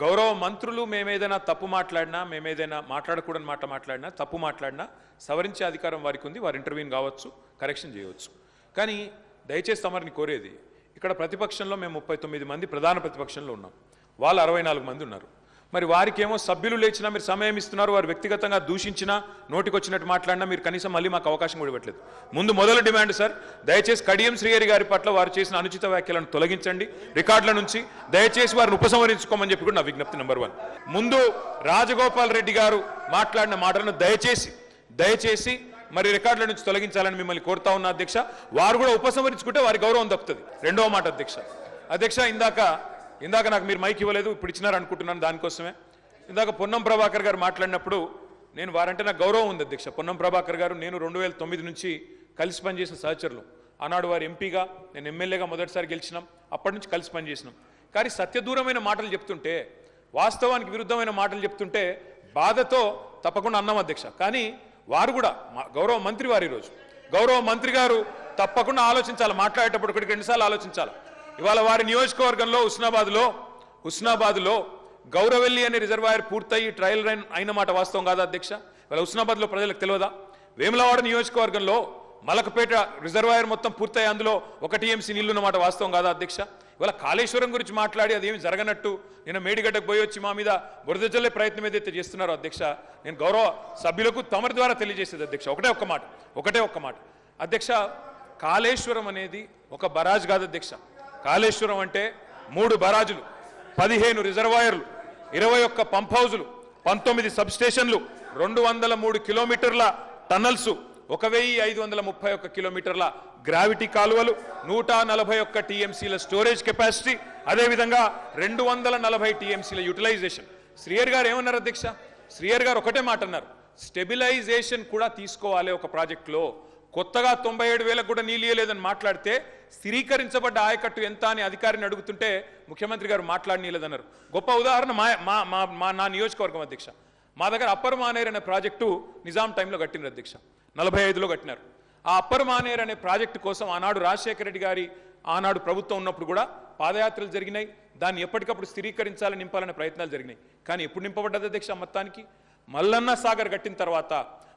గౌరవ మంత్రులు మేమేదైనా తప్పు మాట్లాడినా మేమేదైనా మాట్లాడకూడని మాట మాట్లాడినా తప్పు మాట్లాడినా సవరించే అధికారం వారికి ఉంది వారు ఇంటర్వ్యూని కావచ్చు కరెక్షన్ చేయవచ్చు. కానీ దయచేసి తమరిని కోరేది ఇక్కడ ప్రతిపక్షంలో మేము ముప్పై తొమ్మిది మంది ప్రధాన ప్రతిపక్షంలో ఉన్నాం. వాళ్ళు అరవై నాలుగు మంది ఉన్నారు. మరి వారికేమో సభ్యులు లేచినా మీరు సమయం ఇస్తున్నారు వారు వ్యక్తిగతంగా దూషించినా నోటికొచ్చినట్టు మాట్లాడినా మీరు కనీసం మళ్ళీ మాకు అవకాశం కూడా ఇవ్వట్లేదు. ముందు మొదలు డిమాండ్ సార్ దయచేసి కడియం శ్రీహరి గారి పట్ల వారు చేసిన అనుచిత వ్యాఖ్యలను తొలగించండి. రికార్డుల నుంచి దయచేసి వారిని ఉపసంహరించుకోమని చెప్పి కూడా నా విజ్ఞప్తి నెంబర్ వన్ ముందు రాజగోపాల్ రెడ్డి గారు మాట్లాడిన మాటలను దయచేసి దయచేసి మరి రికార్డుల నుంచి తొలగించాలని మిమ్మల్ని కోరుతా ఉన్న అధ్యక్ష. వారు కూడా ఉపసంహరించుకుంటే వారి గౌరవం దక్కుతుంది రెండవ మాట అధ్యక్ష. అధ్యక్ష ఇందాక ఇందాక నాకు మీరు మైక్ ఇవ్వలేదు ఇప్పుడు ఇచ్చినారు అనుకుంటున్నాను దానికోసమే. ఇందాక పొన్నం ప్రభాకర్ గారు మాట్లాడినప్పుడు నేను వారంటే నాకు గౌరవం ఉంది అధ్యక్ష. పొన్నం ప్రభాకర్ గారు నేను రెండు వేల తొమ్మిది నుంచి కలిసి పనిచేసిన సహచరులు. ఆనాడు వారు ఎంపీగా నేను ఎమ్మెల్యేగా మొదటిసారి గెలిచినాం. అప్పటి నుంచి కలిసి పనిచేసినాం. కానీ సత్యదూరమైన మాటలు చెప్తుంటే వాస్తవానికి విరుద్ధమైన మాటలు చెప్తుంటే బాధతో తప్పకుండా అన్నాం అధ్యక్ష. కానీ వారు కూడా గౌరవ మంత్రి వారు ఈరోజు. గౌరవ మంత్రి గారు తప్పకుండా ఆలోచించాలి. మాట్లాడేటప్పుడు ఒకటికి రెండుసార్లు ఆలోచించాలి. ఇవాళ వారి నియోజకవర్గంలో హుస్నాబాద్లో హుస్నాబాద్లో గౌరవెల్లి అనే రిజర్వాయర్ పూర్తయి ట్రయల్ రన్ అయిన మాట వాస్తవం కాదా అధ్యక్ష? ఇవాళ హుస్నాబాద్లో ప్రజలకు తెలియదా? వేములవాడ నియోజకవర్గంలో మలకపేట రిజర్వాయర్ మొత్తం పూర్తయి అందులో ఒక టీఎంసీ నీళ్ళున్న మాట వాస్తవం కాదా అధ్యక్ష? ఇవాళ కాళేశ్వరం గురించి మాట్లాడి అదేమి జరగనట్టు? నేను మేడిగడ్డకు పోయి వచ్చి మా మీద బురద ప్రయత్నం ఏదైతే చేస్తున్నారో అధ్యక్ష నేను గౌరవ సభ్యులకు తమరి ద్వారా తెలియజేసేది అధ్యక్ష. ఒకటే ఒక్క మాట ఒకటే ఒక్క మాట. అధ్యక్ష కాళేశ్వరం అనేది ఒక బరాజ్ కాదు అధ్యక్ష. కాళేశ్వరం అంటే మూడు బరాజులు పదిహేను రిజర్వాయర్లు ఇరవై ఒక్క పంప్ హౌజులు పంతొమ్మిది సబ్ స్టేషన్లు రెండు వందల మూడు కిలోమీటర్ల టన్నల్స్ ఒక వెయ్యి ఐదు వందల ముప్పై ఒక్క కిలోమీటర్ల గ్రావిటీ కాలువలు నూట నలభై ఒక్క టీఎంసీల స్టోరేజ్ కెపాసిటీ అదేవిధంగా రెండు వందల నలభై టీఎంసీల యూటిలైజేషన్. శ్రీయర్ గారు ఏమన్నారు అధ్యక్ష? శ్రీయర్ గారు ఒకటే మాట అన్నారు. స్టెబిలైజేషన్ కూడా తీసుకోవాలి ఒక ప్రాజెక్టులో. కొత్తగా తొంభై ఏడు వేలకు కూడా నీళ్ళు ఇవ్వలేదని మాట్లాడితే స్థిరీకరించబడ్డ ఆయకట్టు ఎంత అని అధికారిని అడుగుతుంటే ముఖ్యమంత్రి గారు మాట్లాడనీయలేదన్నారు. గొప్ప ఉదాహరణ మా మా మా మా నా నియోజకవర్గం అధ్యక్ష. మా దగ్గర అప్పర్ మానేర్ అనే ప్రాజెక్టు నిజాం టైంలో కట్టినారు అధ్యక్ష. నలభై ఐదులో కట్టినారు. ఆ అప్పర్ మానేర్ అనే ప్రాజెక్టు కోసం ఆనాడు రాజశేఖర రెడ్డి గారి ఆనాడు ప్రభుత్వం ఉన్నప్పుడు కూడా పాదయాత్రలు జరిగినాయి. దాన్ని ఎప్పటికప్పుడు స్థిరీకరించాలని నింపాలనే ప్రయత్నాలు జరిగినాయి. కానీ ఎప్పుడు నింపబడ్డది అధ్యక్ష మొత్తానికి? మల్లన్న సాగర్ కట్టిన తర్వాత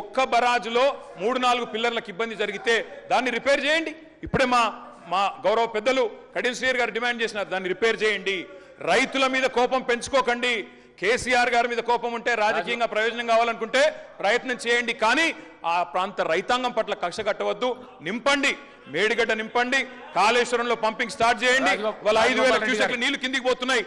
ఒక్క బరాజులో మూడు నాలుగు పిల్లర్లకు ఇబ్బంది జరిగితే దాన్ని రిపేర్ చేయండి. ఇప్పుడే మా మా గౌరవ పెద్దలు కడియం శ్రీయర్ గారు డిమాండ్ చేసినారు దాన్ని రిపేర్ చేయండి. రైతుల మీద కోపం పెంచుకోకండి. కేసీఆర్ గారి మీద కోపం ఉంటే రాజకీయంగా ప్రయోజనం కావాలనుకుంటే ప్రయత్నం చేయండి కానీ ఆ ప్రాంత రైతాంగం పట్ల కక్ష కట్టవద్దు. నింపండి మేడిగడ్డ నింపండి కాళేశ్వరంలో పంపింగ్ స్టార్ట్ చేయండి. వాళ్ళ ఐదు వేల క్యూసెక్ల నీళ్ళు కిందికి పోతున్నాయి.